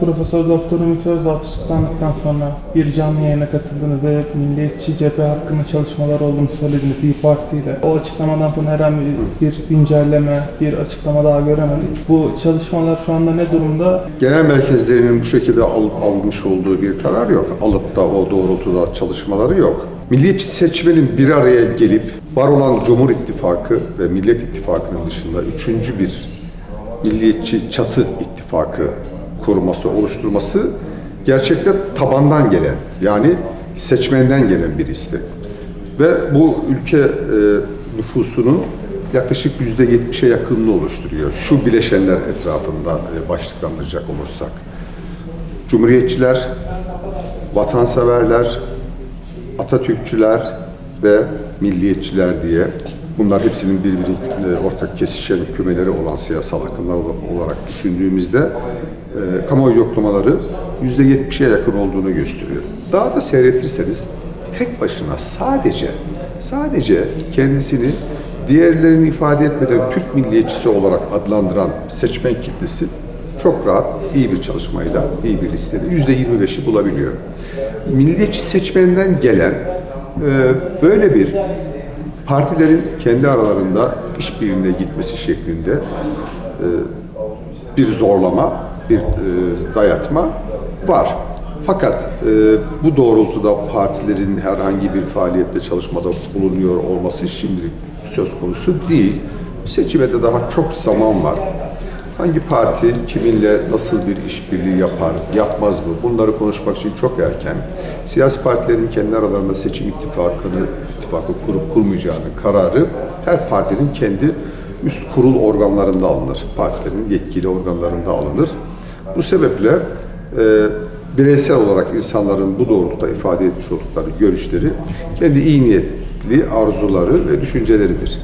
Profesör Doktor Ümit Özdağ tutuklandıktan sonra bir canlı yayına katıldınız ve Milliyetçi Cephe hakkında çalışmalar olduğunu söylediniz İYİ Parti ile. O açıklamadan sonra herhangi bir güncelleme, bir açıklama daha göremedik. Bu çalışmalar şu anda ne durumda? Genel merkezlerinin bu şekilde alıp almış olduğu bir karar yok. Alıp da o doğrultuda çalışmaları yok. Milliyetçi seçmenin bir araya gelip var olan Cumhur İttifakı ve Millet İttifakı'nın dışında üçüncü bir milliyetçi çatı ittifakı kurması, oluşturması gerçekten tabandan gelen yani seçmenden gelen bir istek. Ve bu ülke e, nüfusunun yaklaşık yüzde yetmişe yakınını oluşturuyor. Şu bileşenler etrafında e, başlıklandıracak olursak. Cumhuriyetçiler, vatanseverler, Atatürkçüler ve milliyetçiler diye bunlar hepsinin birbiri e, ortak kesişen kümeleri olan siyasal akımlar olarak düşündüğümüzde e, kamuoyu yoklamaları yüzde yetmişe yakın olduğunu gösteriyor. Daha da seyretirseniz tek başına sadece sadece kendisini diğerlerini ifade etmeden Türk milliyetçisi olarak adlandıran seçmen kitlesi çok rahat iyi bir çalışmayla, iyi bir listede yüzde 25'i bulabiliyor. Milliyetçi seçmenden gelen e, böyle bir partilerin kendi aralarında işbirliğine gitmesi şeklinde e, bir zorlama, bir e, dayatma var. Fakat e, bu doğrultuda partilerin herhangi bir faaliyette çalışmada bulunuyor olması şimdilik söz konusu değil. Seçime de daha çok zaman var. Hangi parti kiminle nasıl bir işbirliği yapar, yapmaz mı? Bunları konuşmak için çok erken. Siyasi partilerin kendi aralarında seçim ittifakını, ittifakı kurup kurmayacağının kararı her partinin kendi üst kurul organlarında alınır. Partilerin yetkili organlarında alınır. Bu sebeple e, bireysel olarak insanların bu doğrultuda ifade etmiş oldukları görüşleri kendi iyi niyetli arzuları ve düşünceleridir.